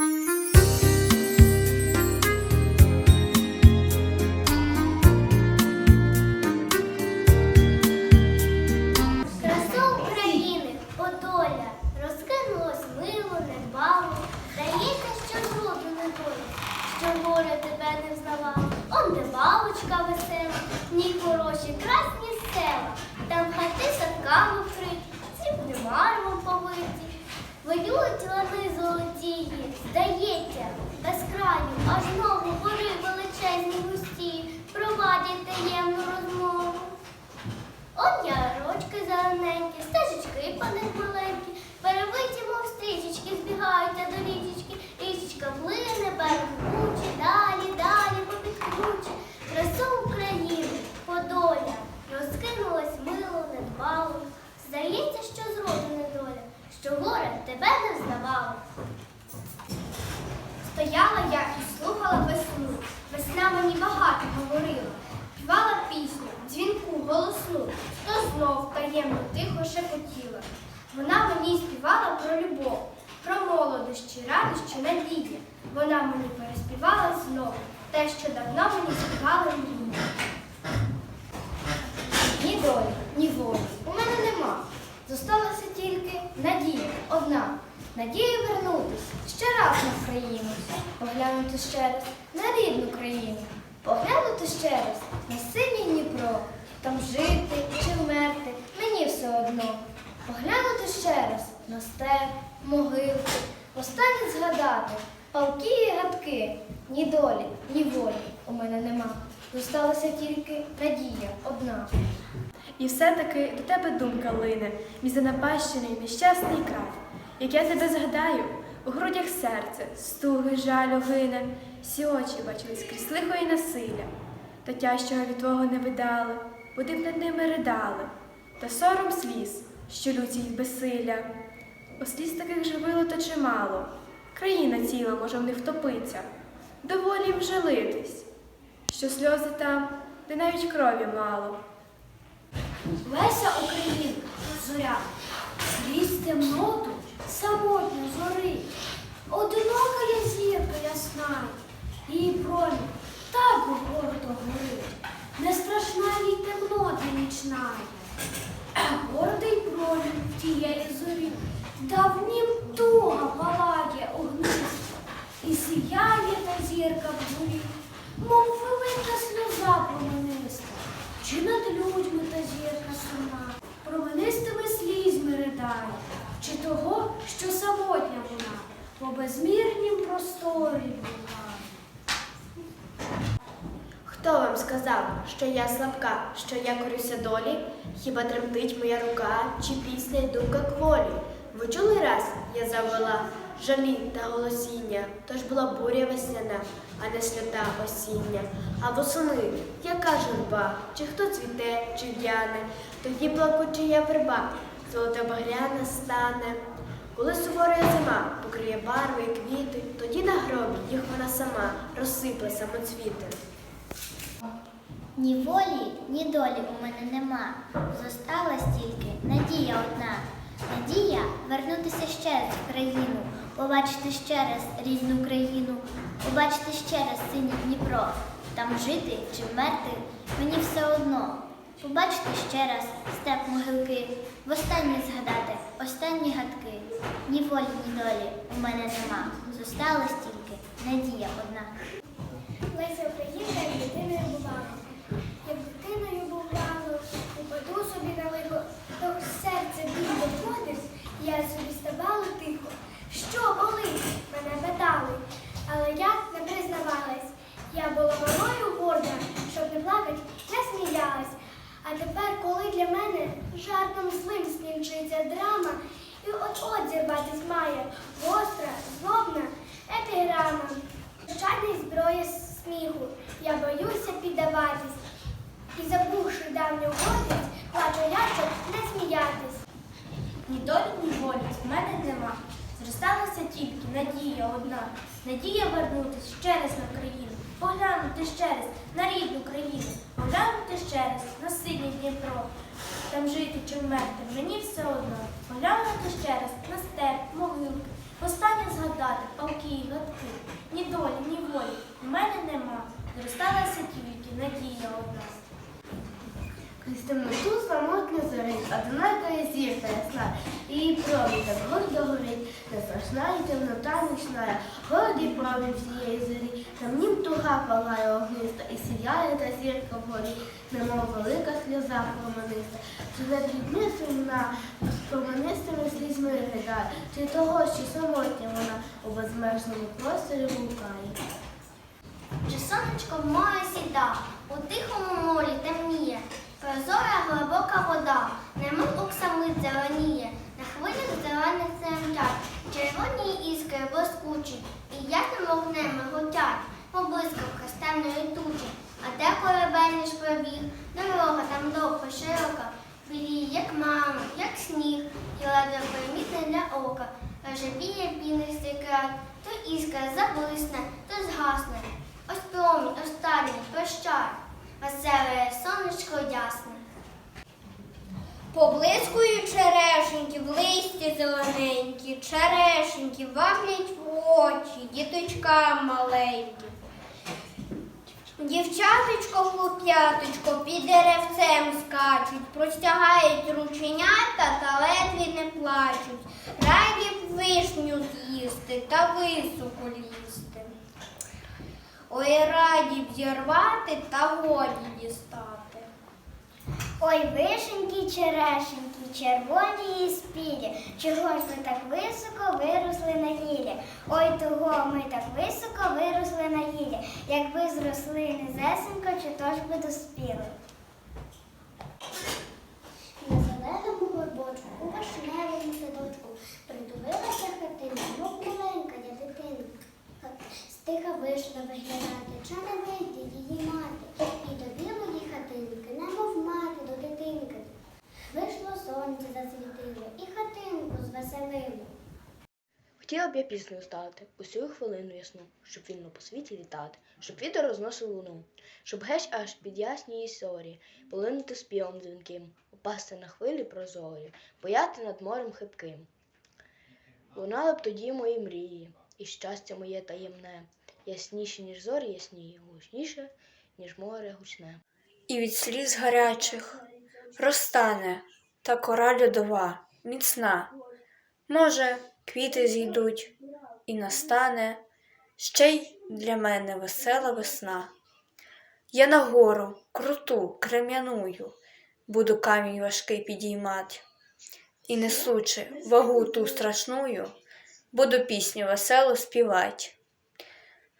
Mm-hmm. Них маленькі, перебиті, мов стрічечки, збігаються до річечки. Річечка плине, берег круче, далі, далі, попід круче. Красу України, Подоля, розкинулось мило, недбало. Здається, що зроду недоля, що горе тебе не взнавало. Стояла я і слухала весну. Весна мені багато говорила. Співала пісню, голосну, то знов таємно тихо шепотіла. Вона мені співала про любов, про молодощі, радощі, надії. Вона мені переспівала знов те, що давно мені співали мрії. Ні долі, ні волі у мене нема. Зосталася тільки надія одна. Надія вернутись ще раз на країну, поглянути ще раз на рідну країну, поглянути ще раз на синій Дніпро, там жити чи вмерти, мені все одно. Поглянути ще раз на степ, могилки, останнє згадати, палки і гадки, ні долі, ні волі у мене нема. Зосталася тільки надія одна. І все-таки до тебе думка лине, мій занапащений нещасний край. Як я тебе згадаю, у грудях серце, стуги, жалю гине, всі очі бачили скрізь лихо і насилля, та тяжчого від твого не видали, бо ти б над ними ридали, та сором сліз, що люті й безсилля. Бо сліз таких живило то чимало, країна ціла може в них втопиться, доволі вже литись, що сльози там, де навіть крові мало. Леся Українка, зоря, крізь темноту самотньо зорить. Одинока я зірка ясна, її промінь так гордо горить, не страшна їй темнота. Гордий промінь тієї зорі, давнім туга палає огнист, і сіяє та зірка вгорі, мов велика сльоза промениста. Чи над людьми та зірка сама, променистими слізьми ридає, чи того, що самотня вона, по безмірнім просторі блукає. Хто вам сказав, що я слабка, що я корюся долі? Хіба тремтить моя рука, чи пісня й думка кволі? Ви чули раз, я завела жалі та голосіння, тож була буря весняна, а не свята осіння. А восени, яка журба, чи хто цвіте, чи в'яне, тоді плакуча верба, золота багряна стане. Коли сувора зима покриє барви і квіти, тоді на гробі їх вона сама розсипле самоцвіти. Ні волі, ні долі у мене нема. Зосталась тільки надія одна. Надія вернутися ще раз в країну, побачити ще раз рідну країну, побачити ще раз синій Дніпро. Там жити чи вмерти мені все одно. Побачити ще раз степ могилки, востаннє згадати останні гадки. Ні волі, ні долі у мене нема. Зосталась тільки надія одна. Леся Українка як дитиною бувала. Як дитиною бувало, упаду собі на лихо, то серце біль доходить, я собі ставала тихо. Що болить? Мене питали, але я не признавалась. Я була малою горда, щоб не плакать, я сміялась. А тепер, коли для мене жартом злим скінчиться драма, і от-от має гостра, злобна епіграма. Жадний зброя сміху, я боюся піддаватись. І забувши давню гордість, плачу я, не сміятись. Ні долі, ні волі в мене нема. Зросталася тільки надія одна, надія вернутись ще раз на країну, поглянути ще раз на рідну країну, поглянути ще раз на синє Дніпро. Там жити чи вмерти, мені все одно. Поглянути ще раз на степ, могилки, Останнє згадати палки і гадки. Ні долі, ні волі в мене нема. Зросталася тільки надія одна. Крізь темноту самотня зорить, одинакає зірка ясна, її промінь так гордо горить, не страшна і темнота нічна, гордий промінь всієї зорі, там нім туга палає огниста, і сіяє та зірка вгорі, немов велика сльоза промениста, чи не дрібне сумна, з променистими слізьми ридає, чи того, що самотня вона у безмежному просторі блукає. Чи сонечко море сіда, у тихому морі темніє, прозора глибока вода, немов оксамит зеленіє, на хвилях зелених тремтять, червоні іскри блискучі, і ясним вогнем миготять, поблискавка з темної тучі, а де корабель ж пробіг, дорога там довга, широка, біліє, як мама, як сніг, і ледве примітне для ока, рожевіє пінистий край, то іскра заблисне, то згасне. Ось промінь останній, прощай, веселе сонечко ясне. Поблискують черешеньки в листі зелененькі, черешеньки ваблять в очі, діточкам маленькі. Дівчаточко, хлоп'яточко під деревцем скачуть, простягають рученята та ледві не плачуть. Раді б вишню з'їсти та високо лізти. Ой, раді б зірвати та годі дістати. Ой, вишеньки, черешеньки, червоні і спілі, чого ж ми так високо виросли на гілі? Ой, того ми так високо виросли на гілі, якби зросли низесенько, чи то ж би доспіли. На зеленому горбочку, у вишневому садочку, Вишна виглядати, вийде її мати, і до білої хатинки, немов мати до дитинки. Вийшло сонце засвітило, і хатинку звеселило. Хотіла б я піснею стати, усю хвилину ясну, щоб вільно по світі літати, щоб вітер розносив луну, щоб геть аж під ясній сорі, полинути співом дзвінким, упасти на хвилі прозорі, бояти над морем хибким. Лунали б тоді мої мрії, і щастя моє таємне, ясніше, ніж зорі ясніє, гучніше, ніж море гучне. І від сліз гарячих розтане та кора льодова, міцна. Може, квіти зійдуть, і настане ще й для мене весела весна. Я на гору, круту, крем'яную, буду камінь важкий підіймать, і несучи вагу ту страшную, буду пісню весело співать.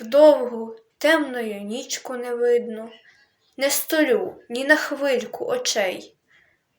Вдовгу темною нічку не видно, не столю ні на хвильку очей,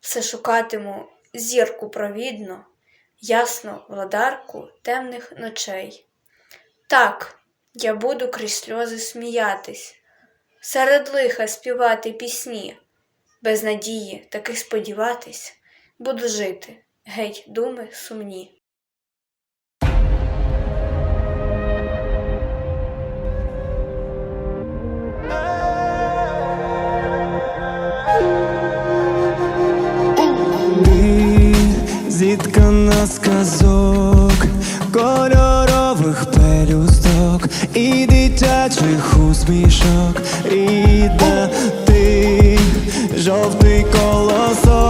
все шукатиму зірку провідно, ясну владарку темних ночей. Так, я буду крізь сльози сміятись, серед лиха співати пісні, без надії таки сподіватись, буду жити, геть думи сумні. річок, і де ти жовтий колосок.